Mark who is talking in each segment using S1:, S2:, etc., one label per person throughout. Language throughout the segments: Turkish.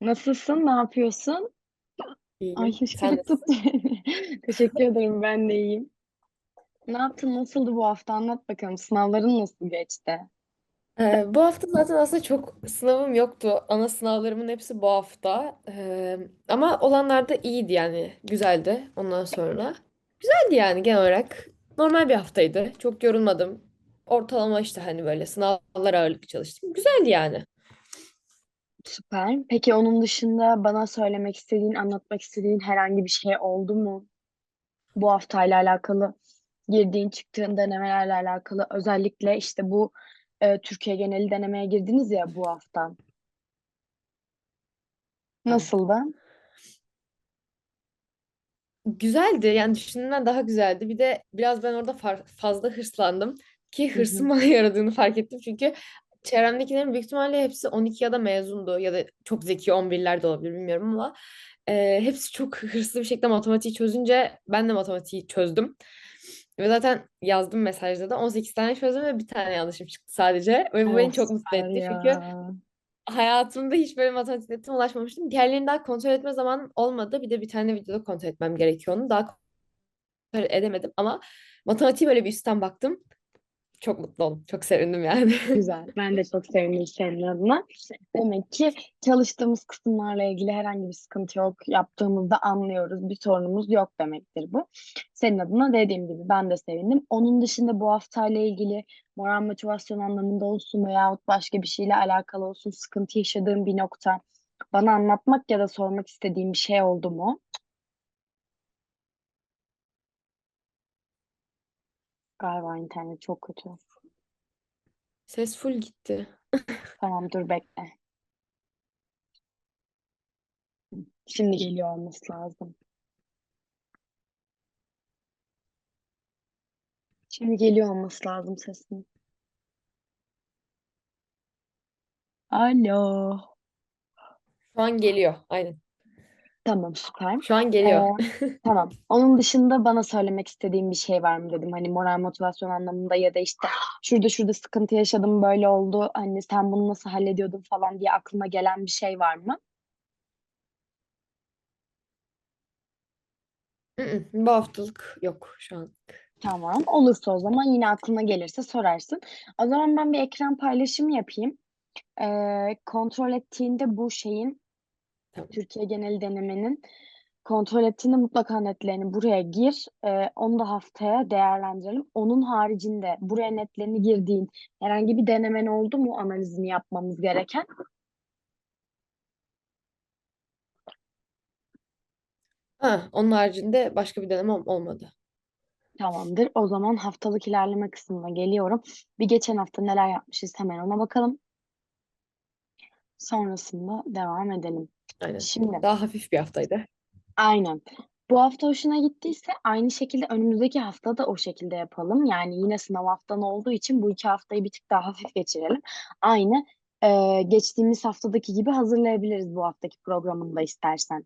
S1: Nasılsın? Ne yapıyorsun? Ay
S2: İyiyim. Sen
S1: hıçkırık tuttu
S2: nasılsın?
S1: beni. Teşekkür ederim. Ben de iyiyim. Ne yaptın? Nasıldı bu hafta? Anlat bakalım. Sınavların nasıl geçti?
S2: Ee, bu hafta zaten aslında çok sınavım yoktu. Ana sınavlarımın hepsi bu hafta. Ee, ama olanlar da iyiydi yani. Güzeldi ondan sonra. Güzeldi yani genel olarak. Normal bir haftaydı. Çok yorulmadım. Ortalama işte hani böyle sınavlar ağırlık çalıştım. Güzeldi yani.
S1: Süper. Peki onun dışında bana söylemek istediğin, anlatmak istediğin herhangi bir şey oldu mu? Bu haftayla alakalı, girdiğin, çıktığın denemelerle alakalı. Özellikle işte bu e, Türkiye geneli denemeye girdiniz ya bu hafta.
S2: Evet.
S1: Nasıldı?
S2: Güzeldi yani düşündüğümden daha güzeldi. Bir de biraz ben orada far- fazla hırslandım ki
S1: Hı hı.
S2: hırsın bana yaradığını fark ettim. Çünkü çevremdekilerin büyük ihtimalle hepsi 12 ya da mezundu ya da çok zeki 11'ler de olabilir bilmiyorum ama e, hepsi çok hırslı bir şekilde matematiği çözünce ben de matematiği çözdüm. Ve zaten yazdım mesajda da 18 tane çözdüm ve bir tane yanlışım çıktı sadece. Ve bu beni çok mutlu etti.
S1: ya.
S2: Çünkü Hayatımda hiç böyle matematik netine ulaşmamıştım. Diğerlerini daha kontrol etme zamanım olmadı. Bir de bir tane videoda kontrol etmem gerekiyor onu. Daha kontrol edemedim ama matematiği böyle bir üstten baktım. Çok mutlu oldum. Çok sevindim yani.
S1: Güzel. Ben de çok sevindim senin adına. Demek ki çalıştığımız kısımlarla ilgili herhangi bir sıkıntı yok. Yaptığımızda anlıyoruz. Bir sorunumuz yok demektir bu. Senin adına dediğim gibi ben de sevindim. Onun dışında bu haftayla ilgili moral motivasyon anlamında olsun veyahut başka bir şeyle alakalı olsun sıkıntı yaşadığın bir nokta bana anlatmak ya da sormak istediğin bir şey oldu mu? Galiba internet çok kötü.
S2: Ses full gitti.
S1: Tamam dur bekle. Şimdi geliyor olması lazım. Şimdi geliyor olması lazım sesin. Alo.
S2: Şu an geliyor. Aynen.
S1: Tamam süper.
S2: Şu an geliyor.
S1: tamam. Onun dışında bana söylemek istediğim bir şey var mı dedim. Hani moral motivasyon anlamında ya da işte şurada şurada sıkıntı yaşadım böyle oldu. Hani sen bunu nasıl hallediyordun falan diye aklına gelen bir şey var mı?
S2: Mm-mm, Bu haftalık yok şu an.
S1: Tamam. Olursa o zaman yine aklına gelirse sorarsın. O zaman ben bir ekran paylaşımı yapayım. Ee, kontrol ettiğinde bu şeyin. Türkiye genel denemenin kontrol ettiğinde mutlaka netlerini buraya gir. Ee, onu da haftaya değerlendirelim. Onun haricinde buraya netlerini girdiğin herhangi bir denemen oldu mu analizini yapmamız gereken?
S2: Ha, onun haricinde başka bir denemem olmadı.
S1: Tamamdır. O zaman haftalık ilerleme kısmına geliyorum. Bir geçen hafta neler yapmışız hemen ona bakalım. Sonrasında devam edelim.
S2: Aynen.
S1: Şimdi
S2: Daha hafif bir haftaydı.
S1: aynen. Bu hafta hoşuna gittiyse aynı şekilde önümüzdeki hafta da o şekilde yapalım. Yani yine sınav haftan olduğu için bu iki haftayı bir tık daha hafif geçirelim. Aynı e, geçtiğimiz haftadaki gibi hazırlayabiliriz bu haftaki programını da istersen.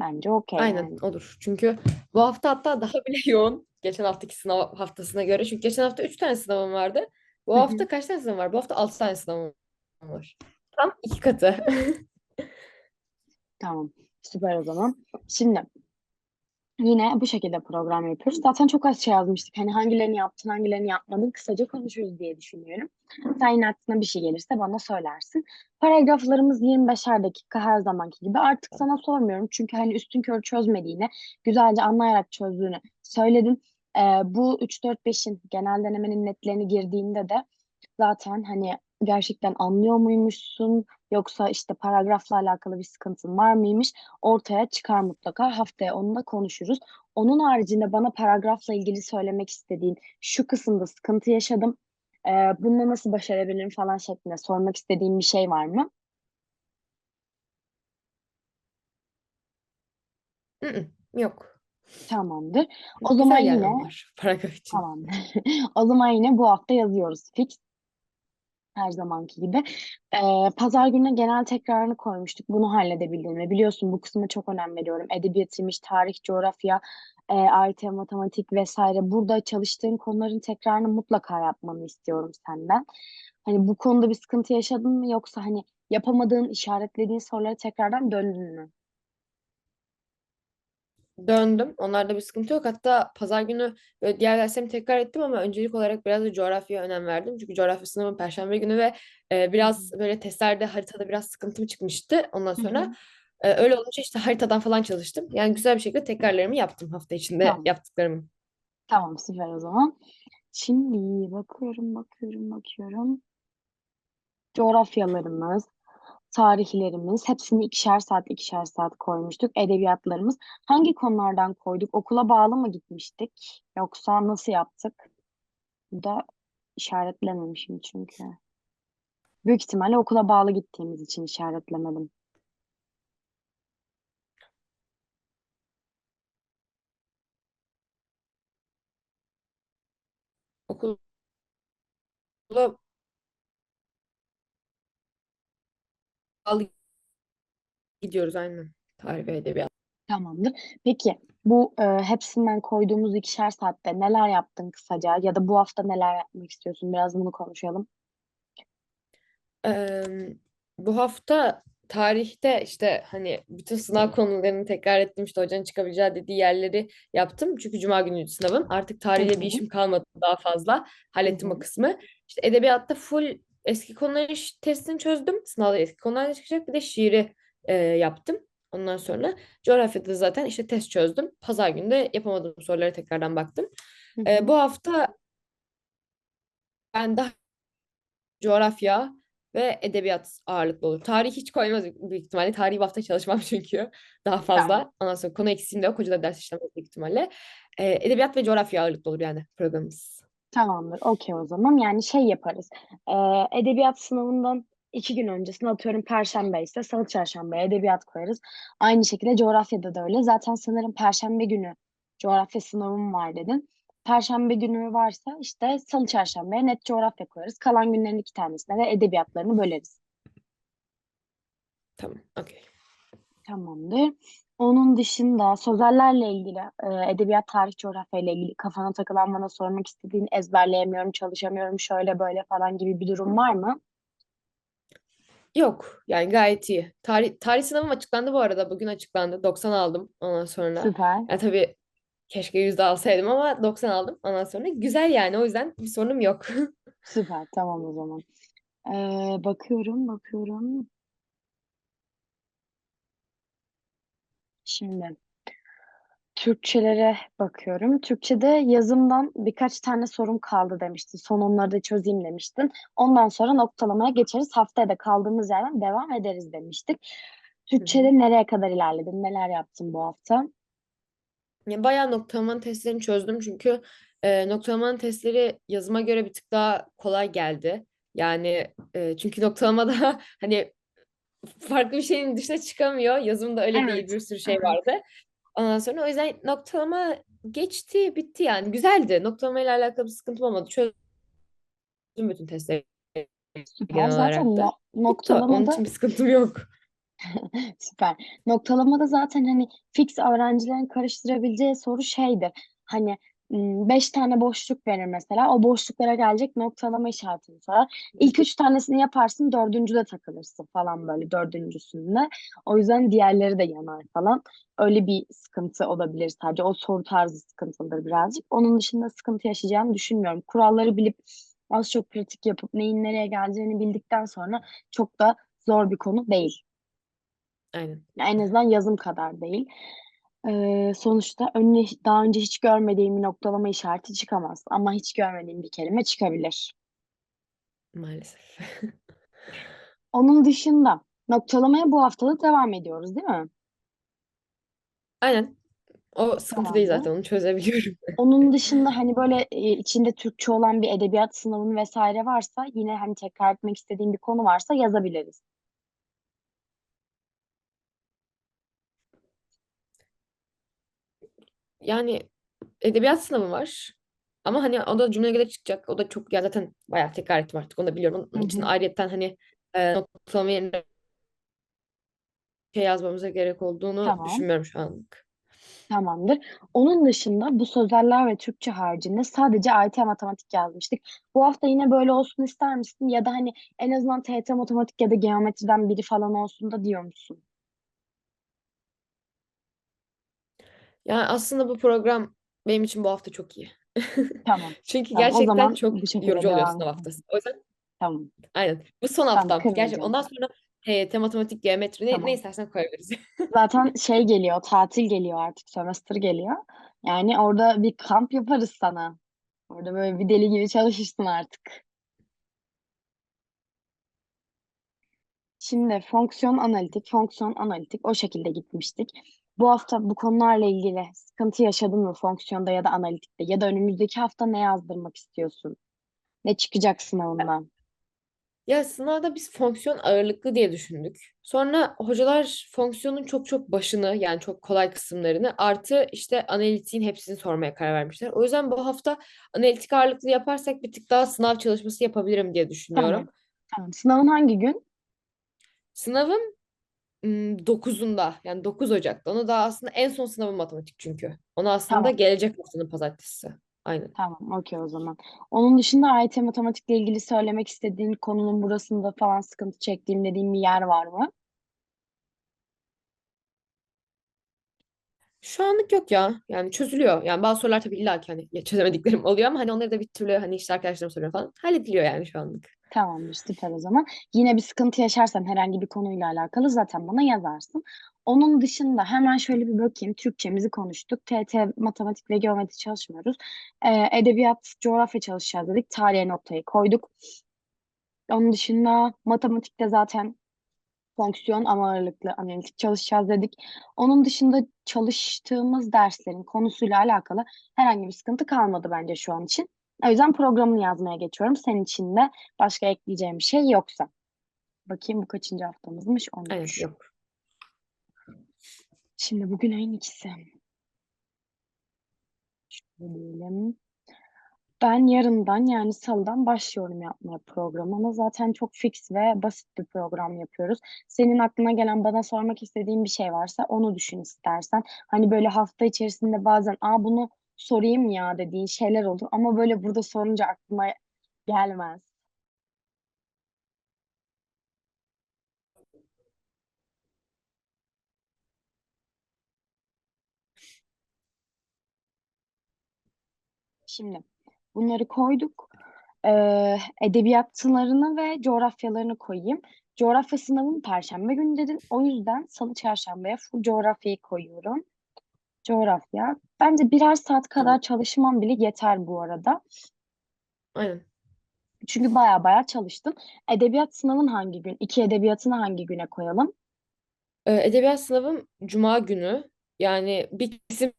S1: Bence okey
S2: Aynen
S1: yani.
S2: olur. Çünkü bu hafta hatta daha bile yoğun. Geçen haftaki sınav haftasına göre. Çünkü geçen hafta 3 tane sınavım vardı. Bu hafta kaç tane sınavım var? Bu hafta 6 tane sınavım var. Tam iki katı.
S1: Tamam. Süper o zaman. Şimdi Yine bu şekilde program yapıyoruz. Zaten çok az şey yazmıştık. Hani hangilerini yaptın, hangilerini yapmadın kısaca konuşuruz diye düşünüyorum. Sen yine aklına bir şey gelirse bana söylersin. Paragraflarımız 25'er dakika her zamanki gibi. Artık sana sormuyorum. Çünkü hani üstün körü çözmediğini, güzelce anlayarak çözdüğünü söyledin. Ee, bu 3-4-5'in genel denemenin netlerini girdiğinde de zaten hani gerçekten anlıyor muymuşsun yoksa işte paragrafla alakalı bir sıkıntın var mıymış ortaya çıkar mutlaka. Haftaya onu da konuşuruz. Onun haricinde bana paragrafla ilgili söylemek istediğin şu kısımda sıkıntı yaşadım. Ee, bununla nasıl başarabilirim falan şeklinde sormak istediğin bir şey var mı?
S2: Yok.
S1: Tamamdır. O zaman
S2: Güzel
S1: yine
S2: yerlerim var paragraf için.
S1: tamamdır. O zaman yine bu hafta yazıyoruz. Fix. Her zamanki gibi. Ee, pazar gününe genel tekrarını koymuştuk. Bunu halledebildim mi? Biliyorsun bu kısma çok önem veriyorum. Edebiyatıymış, tarih, coğrafya, e, AYT, matematik vesaire. Burada çalıştığın konuların tekrarını mutlaka yapmanı istiyorum senden. Hani bu konuda bir sıkıntı yaşadın mı yoksa hani yapamadığın, işaretlediğin soruları tekrardan döndün mü?
S2: Döndüm. Onlarda bir sıkıntı yok. Hatta pazar günü diğer derslerimi tekrar ettim ama öncelik olarak biraz da coğrafyaya önem verdim. Çünkü coğrafya sınavım Perşembe günü ve e, biraz böyle testlerde haritada biraz sıkıntım çıkmıştı. Ondan
S1: hı.
S2: sonra e, öyle olunca işte haritadan falan çalıştım. Yani güzel bir şekilde tekrarlarımı yaptım hafta içinde
S1: Tamam.
S2: yaptıklarımı.
S1: Tamam süper o zaman. Şimdi bakıyorum, bakıyorum, bakıyorum. Coğrafyalarımız, tarihlerimiz, hepsini ikişer saat, ikişer saat koymuştuk. Edebiyatlarımız. Hangi konulardan koyduk? Okula bağlı mı gitmiştik? Yoksa nasıl yaptık? Bu da işaretlememişim çünkü. Büyük ihtimalle okula bağlı gittiğimiz için işaretlemedim.
S2: Okula bağlı gidiyoruz aynen. Tarih ve edebiyat.
S1: Tamamdır. Peki bu e, hepsinden koyduğumuz ikişer saatte neler yaptın kısaca ya da bu hafta neler yapmak istiyorsun? Biraz bunu konuşalım.
S2: Eee, bu hafta tarihte işte hani bütün sınav konularını tekrar ettim işte hocanın çıkabileceği dediği yerleri yaptım. Çünkü cuma günü sınavım. Artık tarihle bir işim kalmadı daha fazla. Hallettim o kısmı. İşte edebiyatta full eski konuları ş- testini çözdüm. Sınavda eski konular çıkacak. Bir de şiiri eee, yaptım. Ondan sonra coğrafyada zaten işte test çözdüm. Pazar günü de yapamadığım sorulara tekrardan baktım.
S1: Hı.
S2: bu hafta ben daha coğrafya ve edebiyat ağırlıklı olur. Tarih hiç koymaz büyük ihtimalle. Tarihi bu hafta çalışmam çünkü daha
S1: Tamam.
S2: fazla. Ondan sonra konu eksiğim de yok. Hoca da ders işlemez büyük ihtimalle. Ee, edebiyat ve coğrafya ağırlıklı olur yani programımız.
S1: Tamamdır. Okey o zaman. Yani şey yaparız. Ee, edebiyat sınavından iki gün öncesine atıyorum Perşembe ise Salı Çarşamba'ya edebiyat koyarız. Aynı şekilde coğrafyada da öyle. Zaten sanırım Perşembe günü coğrafya sınavım var dedin. Perşembe günü varsa işte Salı Çarşamba'ya net coğrafya koyarız. Kalan günlerin iki tanesine de edebiyatlarını böleriz.
S2: Tamam, okey.
S1: Tamamdır. Onun dışında sözellerle ilgili, e, edebiyat, tarih, coğrafya ile ilgili kafana takılan bana sormak istediğin ezberleyemiyorum, çalışamıyorum, şöyle böyle falan gibi bir durum var mı?
S2: Yok yani gayet iyi. Tarih, tarih sınavım açıklandı bu arada. Bugün açıklandı. 90 aldım ondan sonra.
S1: Süper,
S2: Yani tabii keşke 100 de alsaydım ama 90 aldım ondan sonra. Güzel yani o yüzden bir sorunum yok.
S1: süper. Tamam o zaman. Ee, bakıyorum, bakıyorum. Şimdi Türkçelere bakıyorum. Türkçe'de yazımdan birkaç tane sorum kaldı demiştin. Son onları da çözeyim demiştin. Ondan sonra noktalamaya geçeriz. Haftaya da kaldığımız yerden devam ederiz demiştik.
S2: Hı hı.
S1: Türkçe'de nereye kadar ilerledin? Neler yaptın bu hafta?
S2: Ya bayağı noktalamanın testlerini çözdüm çünkü e, noktalamanın testleri yazıma göre bir tık daha kolay geldi. Yani e, çünkü noktalamada hani farklı bir şeyin dışına çıkamıyor. Yazımda öyle değil
S1: Evet.
S2: bir sürü şey
S1: Evet.
S2: vardı. Ondan sonra o yüzden noktalama geçti bitti yani güzeldi. Noktalamayla alakalı bir sıkıntım olmadı. Çözdüm bütün testleri
S1: Süper.
S2: genel
S1: Zaten
S2: olarak da.
S1: no-
S2: Bitti. Onun
S1: noktalamada
S2: için bir sıkıntım yok.
S1: Süper. Noktalamada zaten hani fix öğrencilerin karıştırabileceği soru şeydir. Hani beş tane boşluk verir mesela. O boşluklara gelecek noktalama işaretini sorar. İlk üç tanesini yaparsın, dördüncüde takılırsın falan böyle dördüncüsünde. O yüzden diğerleri de yanar falan. Öyle bir sıkıntı olabilir sadece. O soru tarzı sıkıntılıdır birazcık. Onun dışında sıkıntı yaşayacağımı düşünmüyorum. Kuralları bilip az çok pratik yapıp neyin nereye geleceğini bildikten sonra çok da zor bir konu değil.
S2: Aynen.
S1: En azından yazım kadar değil. Ee, sonuçta önüne daha önce hiç görmediğim bir noktalama işareti çıkamaz. Ama hiç görmediğim bir kelime çıkabilir.
S2: Maalesef.
S1: Onun dışında noktalamaya bu haftalık devam ediyoruz, değil mi?
S2: Aynen. O sıkıntı değil
S1: Tamamdır.
S2: zaten. Onu çözebiliyorum.
S1: Onun dışında hani böyle içinde Türkçe olan bir edebiyat sınavın vesaire varsa yine hani tekrar etmek istediğim bir konu varsa yazabiliriz.
S2: Yani edebiyat sınavı var. Ama hani o da cümleye göre çıkacak. O da çok ya zaten bayağı tekrar ettim artık. Onu da biliyorum. Onun için ayrıyetten hani e, noktalama yerine şey yazmamıza gerek olduğunu
S1: Tamam.
S2: düşünmüyorum şu anlık.
S1: Tamamdır. Onun dışında bu sözeller ve Türkçe haricinde sadece AYT matematik yazmıştık. Bu hafta yine böyle olsun ister misin? Ya da hani en azından TYT matematik ya da geometriden biri falan olsun da diyor musun?
S2: Yani aslında bu program benim için bu hafta çok iyi.
S1: Tamam.
S2: Çünkü
S1: Tamam. O
S2: gerçekten
S1: zaman
S2: çok
S1: bu şekilde
S2: yorucu oluyor
S1: devam
S2: sınav
S1: edelim.
S2: haftası. O yüzden
S1: Tamam.
S2: aynen. Bu son
S1: Tamam.
S2: haftam. Gerçekten
S1: Kırmayacağım.
S2: ondan sonra TYT, matematik, geometri ne, ne
S1: Tamam.
S2: istersen koyabiliriz.
S1: Zaten şey geliyor, tatil geliyor artık, sömestr geliyor. Yani orada bir kamp yaparız sana. Orada böyle bir deli gibi çalışırsın artık. Şimdi fonksiyon analitik, fonksiyon analitik o şekilde gitmiştik. Bu hafta bu konularla ilgili sıkıntı yaşadın mı fonksiyonda ya da analitikte ya da önümüzdeki hafta ne yazdırmak istiyorsun? Ne çıkacak sınavından?
S2: Ya sınavda biz fonksiyon ağırlıklı diye düşündük. Sonra hocalar fonksiyonun çok çok başını yani çok kolay kısımlarını artı işte analitiğin hepsini sormaya karar vermişler. O yüzden bu hafta analitik ağırlıklı yaparsak bir tık daha sınav çalışması yapabilirim diye düşünüyorum.
S1: Tamam. Tamam. Sınavın hangi gün?
S2: Sınavım ım, 9'unda yani 9 Ocak'ta. Onu da aslında en son sınavım matematik çünkü. Onu aslında
S1: Tamam.
S2: gelecek haftanın pazartesi. Aynen.
S1: Tamam. Okey o zaman. Onun dışında AYT matematikle ilgili söylemek istediğin konunun burasında falan sıkıntı çektiğim dediğin bir yer var mı?
S2: Şu anlık yok ya. Yani çözülüyor. Yani bazı sorular tabii illa ki hani ya çözemediklerim oluyor ama hani onları da bir türlü hani işte arkadaşlarım soruyor falan. Hallediliyor yani şu anlık.
S1: Tamamdır, süper o zaman. Yine bir sıkıntı yaşarsan herhangi bir konuyla alakalı zaten bana yazarsın. Onun dışında hemen şöyle bir bakayım. Türkçemizi konuştuk. TT, matematik ve geometri çalışmıyoruz. Ee, edebiyat, coğrafya çalışacağız dedik. Tarihe noktayı koyduk. Onun dışında matematikte zaten fonksiyon ama ağırlıklı analitik çalışacağız dedik. Onun dışında çalıştığımız derslerin konusuyla alakalı herhangi bir sıkıntı kalmadı bence şu an için. O yüzden programını yazmaya geçiyorum. Senin için de başka ekleyeceğim bir şey yoksa. Bakayım bu kaçıncı haftamızmış?
S2: Aynen
S1: 13.
S2: yok.
S1: Şimdi bugün ayın ikisi. Şöyle diyelim. Ben yarından yani salıdan başlıyorum yapmaya programı ama zaten çok fix ve basit bir program yapıyoruz. Senin aklına gelen bana sormak istediğin bir şey varsa onu düşün istersen. Hani böyle hafta içerisinde bazen aa bunu sorayım ya dediğin şeyler olur ama böyle burada sorunca aklıma gelmez. Şimdi bunları koyduk. Ee, edebiyatlarını ve coğrafyalarını koyayım. Coğrafya sınavım Perşembe günü dedin. O yüzden Salı, Çarşamba'ya full coğrafyayı koyuyorum. Coğrafya. Bence birer saat kadar çalışmam bile yeter bu arada.
S2: Aynen.
S1: Çünkü baya baya çalıştım. Edebiyat sınavın hangi gün? İki edebiyatını hangi güne koyalım?
S2: Ee, edebiyat sınavım Cuma günü. Yani bir kesim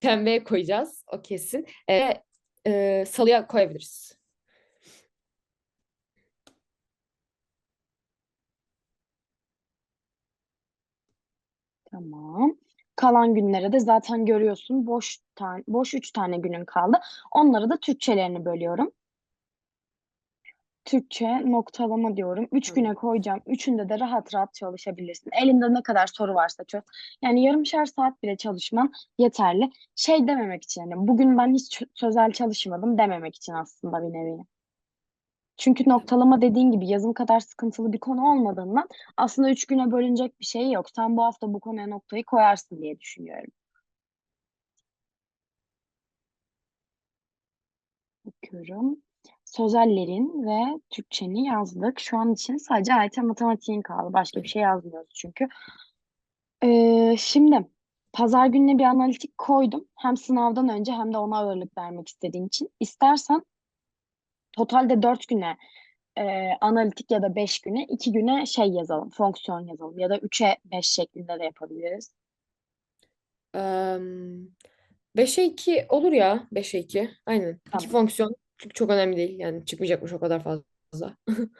S2: Perşembeye koyacağız. O kesin. Ee, e, Salıya koyabiliriz.
S1: Tamam. Kalan günlere de zaten görüyorsun boş tane boş üç tane günün kaldı. Onları da Türkçelerini bölüyorum. Türkçe noktalama diyorum. Üç güne koyacağım. Üçünde de rahat rahat çalışabilirsin. Elinde ne kadar soru varsa çöz. Yani yarımşar saat bile çalışman yeterli. Şey dememek için hani bugün ben hiç sözel çalışmadım dememek için aslında bir nevi. Çünkü noktalama dediğin gibi yazım kadar sıkıntılı bir konu olmadığından aslında üç güne bölünecek bir şey yok. Sen bu hafta bu konuya noktayı koyarsın diye düşünüyorum. Bakıyorum. Sözellerin ve Türkçeni yazdık. Şu an için sadece AYT matematiğin kaldı. Başka bir şey yazmıyoruz çünkü. Ee, şimdi pazar gününe bir analitik koydum. Hem sınavdan önce hem de ona ağırlık vermek istediğim için. İstersen totalde dört güne e, analitik ya da beş güne iki güne şey yazalım. Fonksiyon yazalım. Ya da üçe beş şeklinde de yapabiliriz.
S2: Em, 5'e 2 olur ya. 5'e 2. Aynen. İki
S1: Tamam.
S2: fonksiyon. Çünkü çok önemli değil. Yani çıkmayacakmış o kadar fazla.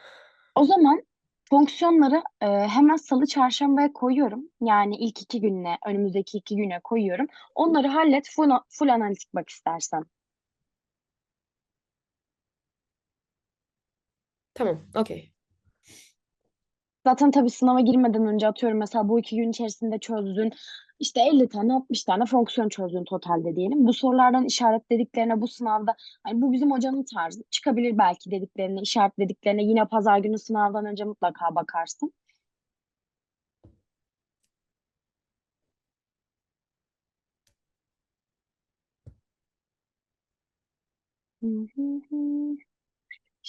S1: O zaman Fonksiyonları e, hemen salı çarşambaya koyuyorum. Yani ilk iki gününe, önümüzdeki iki güne koyuyorum. Onları hallet, full, full analitik bak istersen.
S2: Tamam, okey.
S1: Zaten tabii sınava girmeden önce atıyorum mesela bu iki gün içerisinde çözdün. işte 50 tane 60 tane fonksiyon çözdün totalde diyelim. Bu sorulardan işaretlediklerine bu sınavda hani bu bizim hocanın tarzı çıkabilir belki dediklerine işaretlediklerine yine pazar günü sınavdan önce mutlaka bakarsın. Hı hı hı.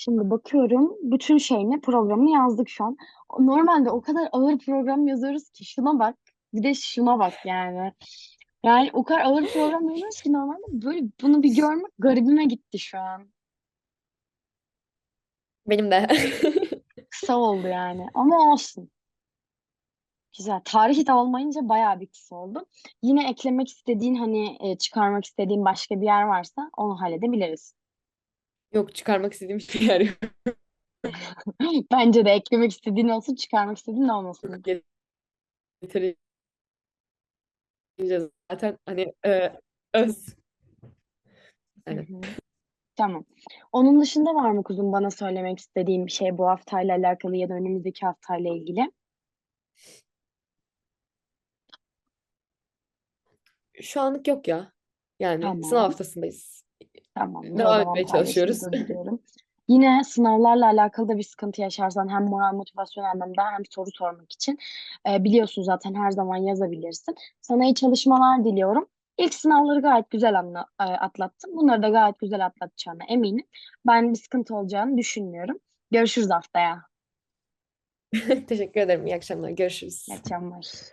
S1: Şimdi bakıyorum bütün şeyini programı yazdık şu an. Normalde o kadar ağır program yazıyoruz ki şuna bak. Bir de şuna bak yani. Yani o kadar ağır program yazıyoruz ki normalde böyle bunu bir görmek garibime gitti şu an.
S2: Benim de.
S1: Kısa oldu yani ama olsun. Güzel. Tarih de olmayınca bayağı bir kısa oldu. Yine eklemek istediğin hani e, çıkarmak istediğin başka bir yer varsa onu halledebiliriz.
S2: Yok çıkarmak istediğim şeyler yok.
S1: Bence de eklemek istediğin olsun, çıkarmak istediğin olmasın.
S2: Yeterince zaten hani e, öz.
S1: Hı hı. Tamam. Onun dışında var mı kuzum bana söylemek istediğin bir şey bu haftayla alakalı ya da önümüzdeki haftayla ilgili?
S2: Şu anlık yok ya. Yani sınav
S1: Tamam.
S2: haftasındayız.
S1: Tamamdır. O
S2: Devam
S1: zaman
S2: etmeye çalışıyoruz.
S1: Yine sınavlarla alakalı da bir sıkıntı yaşarsan hem moral motivasyon anlamında hem soru sormak için e, biliyorsun zaten her zaman yazabilirsin. Sana iyi çalışmalar diliyorum. İlk sınavları gayet güzel anla, e, atlattın. Bunları da gayet güzel atlatacağına eminim. Ben bir sıkıntı olacağını düşünmüyorum. Görüşürüz haftaya.
S2: Teşekkür ederim. İyi akşamlar. Görüşürüz.
S1: İyi akşamlar.